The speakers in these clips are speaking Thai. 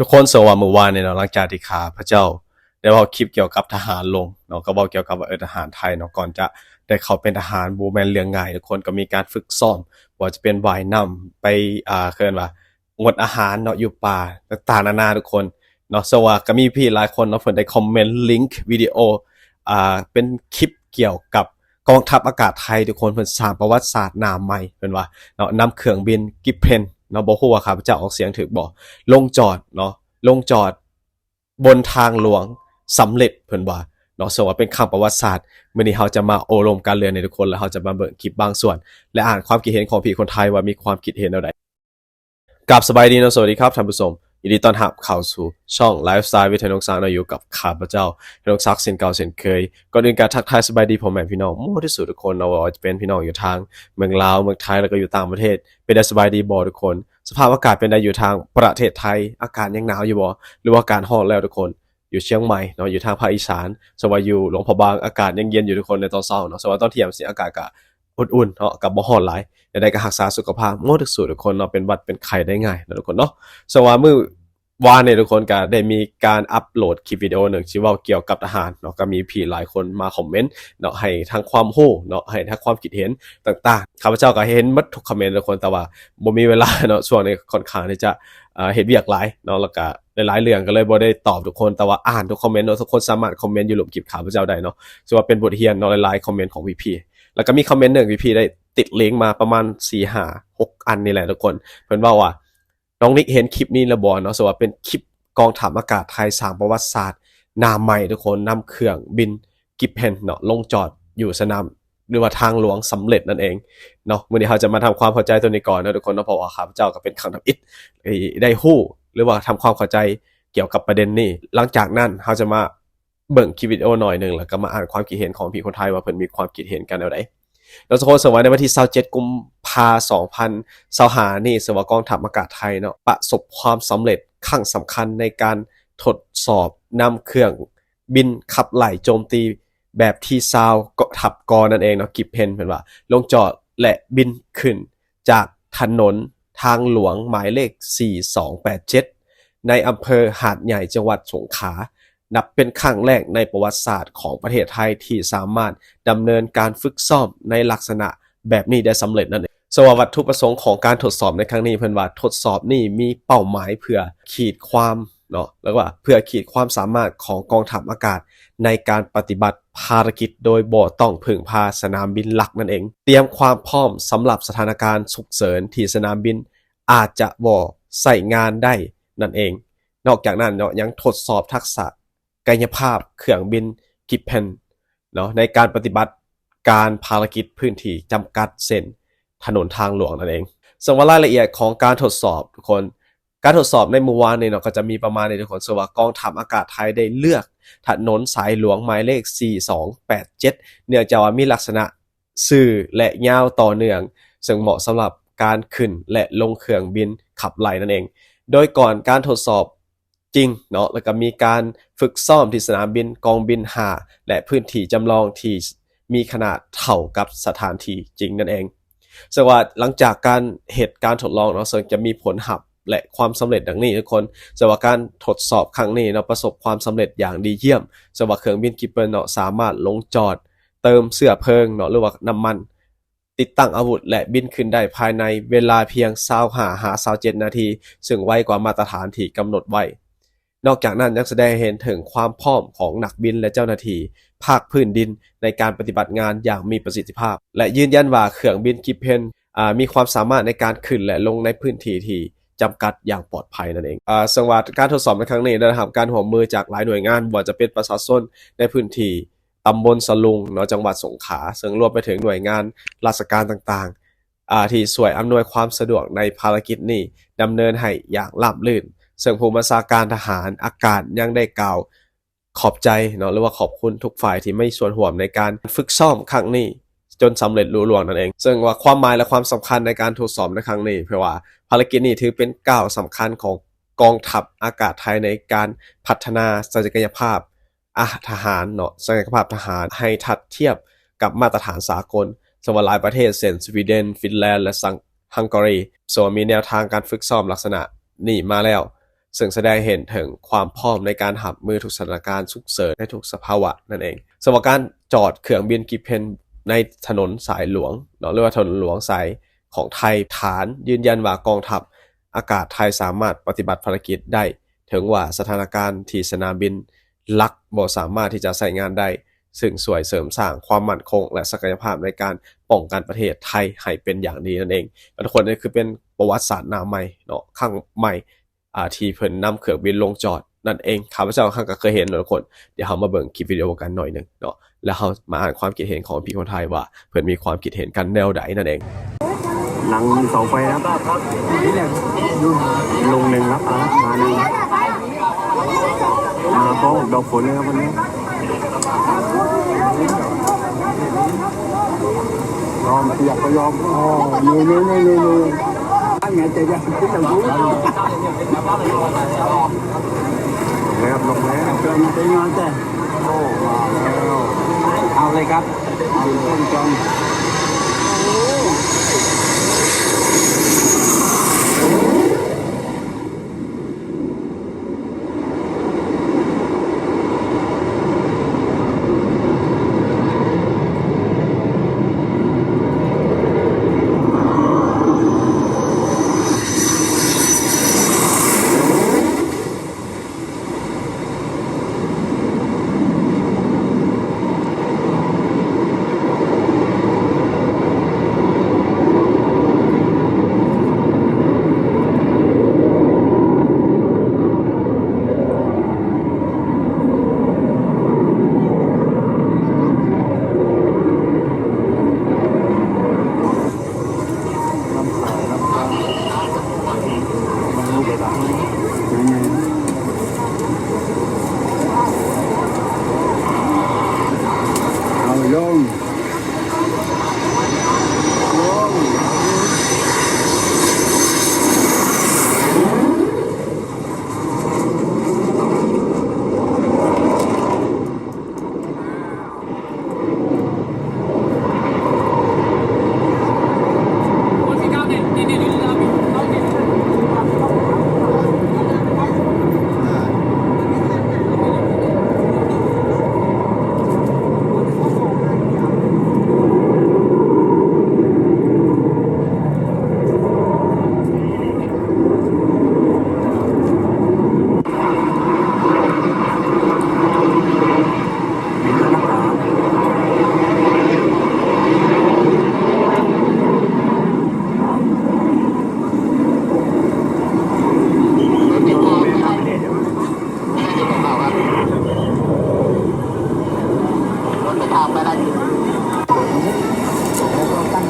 ทุกคนสวัสดีเมื่อวานเนี่ยเนาะหลังจากที่ขาพระเจ้าได้เว่าคลิปเกี่ยวกับทหารลงเนาะก็บอกเกี่ยวกับว่าเออทหารไทยเนาะก่อนจะได้เข้าเป็นทหารบูแมนเรืองง่ายทุกคนก็มีการฝึกซ้อมว่าจะเป็นว่ายน้ำไปอ่าเคินว่างดอาหารเนาะอยู่ป่าต่างๆนานาทุกคนเนาะสว่าก็มีพี่หลายคนเนาะเพิ่นได้คอมเมนต์ลิงก์วิดีโออ่าเป็นคลิปเกี่ยวกับกองทัพอากาศไทยทุกคนเพิ่นสร้างประวัติศาสตร์หน้าใหม่เพิ่นว่าเนาะนำเครื่องบินกิเพน เนาะบ่ฮู้ว่าข้าพเจ้าออกเสียงถูกบ่ลงจอดเนาะลงจอด บนทางหลวงสำเร็จเพิ่นว่าเนาะสว่าเป็นคำประวัติศาสตร์มื้อนี้เราจะมาโอลมการเรือนในทุกคน แล้วเราจะมาเบิ่งคลิปบางส่วน และอ่านความคิดเห็นของพี่คนไทยว่ามีความคิดเห็นแนวใดกับสบายดีเนาะสวัสดีครับท่านผู้ชม ยินดีต้อนรับเข้าสู่ช่องไลฟ์สไตล์วิทยนกสารนาอยู่กับข้าพเจ้าธนกศักเช่นเก่าเช่นเคยก่อนอื่นการทักทายสบายดีพ่อแม่พี่น้องมั่วที่สุดทุกคนเนาจะเป็นพี่น้องอยู่ทาง เมืองลาวเมืองไทยแล้วก็อยู่ต่างประเทศ เป็นได้สบายดีบ่ทุกคน สภาพอากาศเป็นได้อยู่ทางประเทศไทย อากาศยังหนาวอยู่บ่หรือว่าอากาศร้อนแล้วทุกคนอยู่เชียงใหม่เนาะอยู่ทางภาคอีสานสวัสดีอยู่หลวงพระบางอากาศยังเย็นอยู่ทุกคนในตอนเช้าเนาะสวัสดีตอนเที่ยงสิอากาศก็ อุ่นๆเนาะกับบ่ร้อนหลายได้ก็รักษาสุขภาพมั่วที่สุดทุกคนเนาะเป็นวัดเป็นไข้ได้ง่ายนะทุกคนเนาะสวัสดีมื้อวานเนี่ยทุกคนก็ได้มีการอัปโหลดคลิปวิดีโอหนึ่งที่เว่าเกี่ยวกับทหารเนาะก็มีพี่หลายคนมาคอมเมนต์เนาะให้ทั้งความรู้เนาะให้ทั้งความคิดเห็นต่างๆข้าพเจ้าก็เห็นหมดทุกคอมเมนต์ทุกคนแต่ว่าบ่มีเวลาเนาะช่วงนี้ค่อนข้างที่จะเอ่อเฮ็ดเวียกหลายเนาะแล้วก็หลายๆเรื่องก็เลยบ่ได้ตอบทุกคนแต่ว่าอ่านทุกคอมเมนต์เนาะทุกคนสามารถคอมเมนต์อยู่หลุมคลิปข้าพเจ้าได้เนาะถือว่าเป็นบทเรียนเนาะหลายๆคอมเมนต์ของ VP แล้วก็มีคอมเมนต์หนึ่ง VP ได้ติดลิงก์มาประมาณ4 5 6อันนี่แหละทุกคนเพิ่อนว่าว่าน้องนิกเห็นคลิปนี้แล้วบ่เนาะสว่าเป็นคลิปกองทัพอากาศไทยสางประวัติศาสตร์นาใหม่ทุกคนนำเครื่องบินกิฟเพนเนาะลงจอดอยู่สนามหรือว่าทางหลวงสำเร็จนั่นเองเนาะวันนี้เราจะมาทำความเข้าใจตัวนี้ก่อนนะทุกคนเนาะเพราะว่าข้าพเจ้าก็เป็นครั้งทำอิฐได้ฮู้ หรือว่าทำความเข้าใจเกี่ยวกับประเด็นนี้ หลังจากนั้นเราจะมา เบิ่งคลิปวิดีโอหน่อยหนึ่งแล้วก็มาอ่านความคิดเห็นของพี่คนไทยว่าเพิ่นมีความคิดเห็นกันแนวใดเราจะโพสต์ไว้ในวันที่27กุมภาพันธ์2025นี่สวากองทัพอากาศไทยเนาะประสบความสำเร็จครั้งสำคัญในการทดสอบนำเครื่องบินขับไหลโจมตีแบบที่ซาวก็ทับกอนั่นเองเนาะกิบเพนเป็นว่า ลงจอดและบินขึ้นจากถนนทางหลวงหมายเลข 4287 ในอำเภอหาดใหญ่จังหวัดสงขลา นับเป็นครั้งแรกในประวัติศาสตร์ของประเทศไทยที่สามารถดำเนินการฝึกซ้อมในลักษณะแบบนี้ได้สำเร็จนั่นเองสวาวัตถุประสงค์ของการทดสอบในครั้งนี้เพิ่อนว่าทดสอบนี่มีเป้าหมายเพื่อขีดความเนาะแล้วว่าเพื่อขีดความสามารถของกองทัพอากาศ ในการปฏิบัติภารกิจโดยบ่ต้องพึ่งพาสนามบินหลักนั่นเอง เตรียมความพร้อมสำหรับสถานการณ์ฉุกเฉินที่สนามบิน อาจจะบ่ใส่งานได้นั่นเอง นอกจากนั้นเนาะยังทดสอบทักษะ กายภาพเครื่องบินกิปเพนเนาะในการปฏิบัติการภารกิจพื้นที่จำกัดเส้นถนนทางหลวงนั่นเองส่วนว่ารายละเอียดของการทดสอบทุกคนการทดสอบในเมื่อวานนี้เนาะก็จะมีประมาณในทุกคนส่วนว่ากองทัพอากาศไทยได้เลือกถนนสายหลวงหมายเลข 4287 เนื่องจากว่ามีลักษณะสื่อและยาวต่อเนื่อง ซึ่งเหมาะสำหรับการขึ้นและลงเครื่องบินขับไล่นั่นเอง โดยก่อนการทดสอบ จริงเนาะแล้วก็มีการฝึกซ้อมที่สนามบินกองบิน5และพื้นที่จำลองที่มีขนาดเท่ากับสถานที่จริงนั่นเองซึ่งว่าหลังจากการเหตุการณ์ทดลองเนาะซึ่งจะมีผลหับและความสำเร็จดังนี้ทุกคนซึ่งว่าการทดสอบครั้งนี้เนาะประสบความสำเร็จอย่างดีเยี่ยมซึ่งว่าเครื่องบินกิปเปอร์เนาะสามารถลงจอด เติมเสื้อเพลิงเนาะหรือว่าน้ำมัน ติดตั้งอาวุธและบินขึ้นได้ภายในเวลาเพียง25หา27นาที ซึ่งไวกว่ามาตรฐานที่กำหนดไว้ นอกจากนั้นยังแสดงเห็นถึงความพร้อมของนักบินและเจ้าหน้าที่ภาคพื้นดินในการปฏิบัติงานอย่างมีประสิทธิภาพ และยืนยันว่าเครื่องบินกิเพนมีความสามารถในการขึ้นและลงในพื้นที่ที่จำกัดอย่างปลอดภัยนั่นเองอ่าสังว่าการทดสอบในครั้งนี้ได้รับการร่วมือจากหลายหน่วยงานบว่าจะเป็นประชาชนในพื้นที่ตำบลสลุงเนาะจังหวัดสงขลาซึ่งรวมไปถึงหน่วยงานราชการต่างๆอ่าที่ช่วยอำนวยความสะดวกในภารกิจนี้ดำเนินให้อย่างราบรื่น ซึ่งผู้บัญชาการทหารอากาศยังได้กล่าวขอบใจเนาะหรือว่าขอบคุณทุกฝ่ายที่ไม่ส่วนห่วมในการฝึกซ้อมครั้งนี้ จนสำเร็จลุล่วงนั่นเอง ซึ่งว่าความหมายและความสำคัญในการทดสอบในครั้งนี้เพราะว่าภารกิจนี้ถือเป็นก้าวสำคัญของกองทัพอากาศไทยในการพัฒนาศักยภาพอาทหารเนาะศักยภาพทหารให้ทัดเทียบกับมาตรฐานสากลสวหลายประเทศเช่นสวีเดน ฟินแลนด์ และซังฮังการีส่วนมีแนวทางการฝึกซ้อมลักษณะนี้มาแล้ว ซึ่งแสดงเห็นถึงความพร้อมในการหับมือทุกสถานการณ์ฉุกเฉินในทุกสภาวะนั่นเองสำหรับการจอดเครื่องบินกิเพนในถนนสายหลวงเนาะหรือว่าถนนหลวงสายของไทยฐานยืนยันว่ากองทัพอากาศไทยสามารถปฏิบัติภารกิจได้ ถึงว่าสถานการณ์ที่สนามบินลักบ่สามารถที่จะใช้งานได้ซึ่งสวยเสริมสร้างความมั่นคง และศักยภาพในการป้องกันประเทศไทยให้เป็นอย่างดีนั่นเองทุกคนนี่คือเป็นประวัติศาสตร์หน้าใหม่เนาะข้างใหม่ อ่าที่เพิ่นนำเครื่องบินลงจอดนั่นเองข้าพเจ้าข้างก็เคยเห็นเนาะทุกคนเดี๋ยวเรามาเบิ่งคลิปวิดีโอกันหน่อยหนึงเนาะแล้วเรามาอ่านความคิดเห็นของพี่คนไทยว่าเพิ่นมีความคิดเห็นกันแนวใดนั่นเอง หลังเสาไฟนะครับลงหนึ่งครับอะมาหนึ่งมาพร้อมดอกฝนเลยครับวันนี้ยอมเปียกก็ยอมอ๋อนี่นี่นี่นี่นี่อันไงจะยังคิดจะรู้แล้วลงแล้วเกิน ไปงานแต่โอ้มาแล้วเอาเลยครั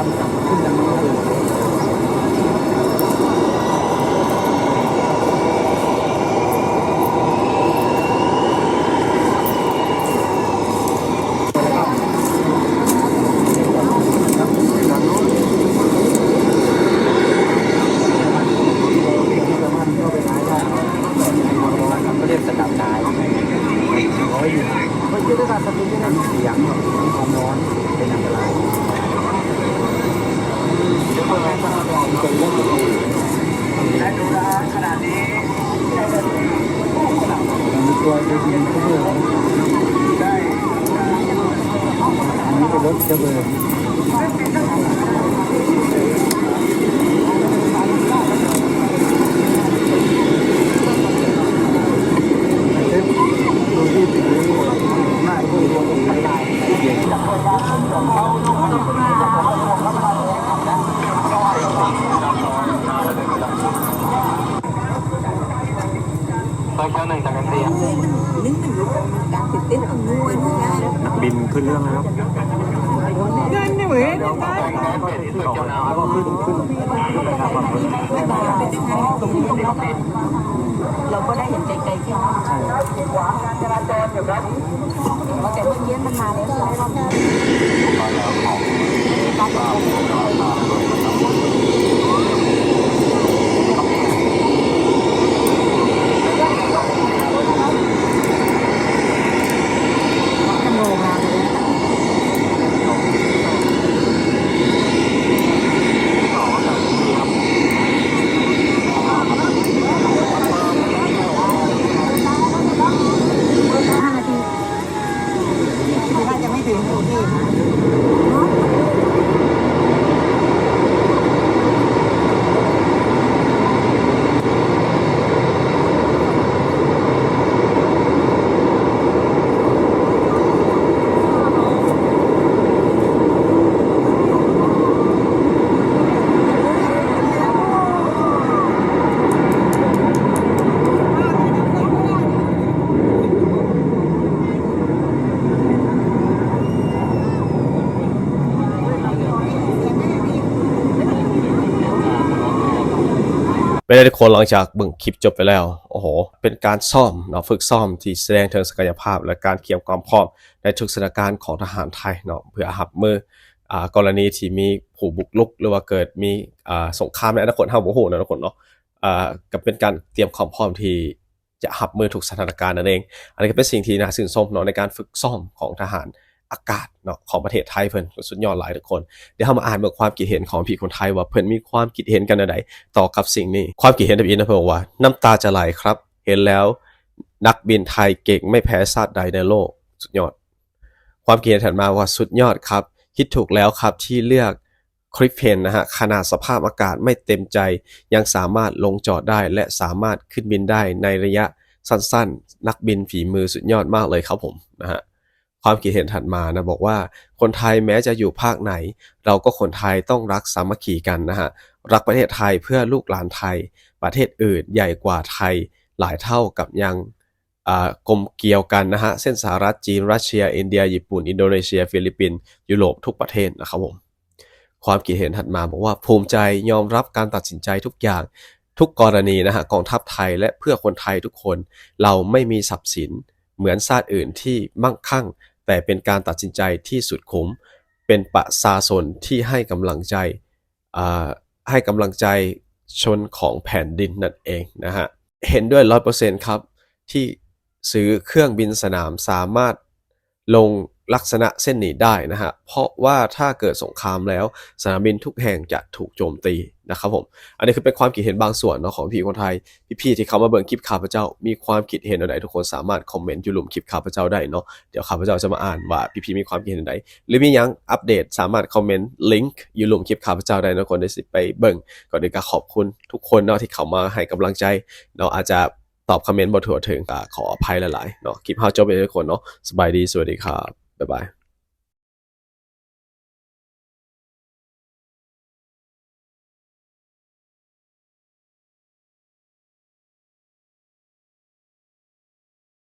ตั้งลำขึ้นลำนี้ก็เรียกสกัดตายร้อยอยู่ไม่ใช่ด้วยการสติด้วยนะเสียงความร้อนเป็นอันตราย มีตัวเองก็เบอร์อันนี้เป็นรถเจ้าเบอร์ดูที่ติดนี้หน้าที่รวมกันได้เย็น นึกถึงการติดเต้นของนวลนะ นักบินขึ้นเรื่องแล้วครับ เงิน เราได้เหมือนต่อแล้วก็ขึ้นขึ้นขึ้นไปทางฝั่งนู้นเราก็ได้เห็นไกลๆแค่นั้แต่เมื่อกี้มันมาแล้วใช่ไหมเเป็นได้ทุกคนหลังจากบิ่งคลิปจบไปแล้ว โอ้โห เป็นการซ่อมเนาะฝึกซ่อมที่แสดงถึงศักยภาพ และการเตรียมความพร้อมในทุกสถานการณ์ของทหารไทยเนาะเพื่อหับมืออ่ากรณีที่มีผู้บุกรุก หรือว่าเกิดมีอ่าสงครามในอนาคตเฮาบ่ฮู้นะทุกคนเนาะอ่าก็เป็นการเตรียมความพร้อมที่จะหับมือทุกสถานการณ์นั่นเอง อันนี้ก็เป็นสิ่งที่น่าชื่นชมเนาะในการฝึกซ่อมของทหาร อากาศเนาะของประเทศไทยเพิ่นสุดยอดหลายทุกคน เดี๋ยวเรามาอ่านเบิกความคิดเห็นของพี่คนไทยว่าเพิ่นมีความคิดเห็นกันใดต่อกับสิ่งนี้ ความคิดเห็นแบบนี้นะเพิ่นบอกว่าน้ำตาจะไหลครับ เห็นแล้วนักบินไทยเก่งไม่แพ้ชาติใดในโลก สุดยอด ความคิดเห็นถัดมาว่าสุดยอดครับ คิดถูกแล้วครับที่เลือกคลิปเพนนะฮะขนาดสภาพอากาศไม่เต็มใจ ยังสามารถลงจอดได้ และสามารถขึ้นบินได้ในระยะสั้นๆ นักบินฝีมือสุดยอดมากเลยครับผมนะฮะ ความคิดเห็นถัดมานะบอกว่า คนไทยแม้จะอยู่ภาคไหน เราก็คนไทยต้องรักสามัคคีกันนะฮะรักประเทศไทยเพื่อลูกหลานไทย ประเทศอื่นใหญ่กว่าไทยหลายเท่ากับยังกลมเกลียวกันนะฮะเส้นสหรัฐจีนรัสเซีย อินเดีย ญี่ปุ่น อินโดนีเซีย ฟิลิปปินส์ยุโรปทุกประเทศนะครับผมความคิดเห็นถัดมาบอกว่าภูมิใจยอมรับการตัดสินใจทุกอย่างทุกกรณีนะฮะกองทัพไทยและเพื่อคนไทยทุกคน เราไม่มีทรัพย์สินเหมือนชาติอื่นที่มั่งคั่ง แต่เป็นการตัดสินใจที่สุดขม เป็นประชาชนที่ให้กำลังใจให้กำลังใจชนของแผ่นดินนั่นเองนะฮะ เห็นด้วยร้อยเปอร์เซ็นครับ ที่ซื้อเครื่องบินสนามสามารถลง ลักษณะเส้นนี้ได้นะฮะ เพราะว่าถ้าเกิดสงครามแล้วสนามบินทุกแห่งจะถูกโจมตีนะครับผม อันนี้คือเป็นความคิดเห็นบางส่วนเนาะของพี่คนไทย พี่ๆที่เขามาเบิ่งคลิปข้าพเจ้า มีความคิดเห็นอะไรทุกคนสามารถคอมเมนต์อยู่หลุมคลิปข้าพเจ้าได้เนาะ เดี๋ยวข้าพเจ้าจะมาอ่านว่าพี่ๆมีความคิดเห็นอะไรหรือมียังอัปเดตสามารถคอมเมนต์ลิงก์อยู่หลุมคลิปข้าพเจ้าได้นะทุกคนได้สิไปเบิ่งก่อนอื่นก็ขอบคุณทุกคนเนาะที่เขามาให้กำลังใจเนาะอาจจะตอบคอมเมนต์บ่ทั่วถึงขออภัยหลายๆเนาะคลิปเฮาจบไปทุกคนเนาะสบายดีสวัสดีครับ บ๊ายบาย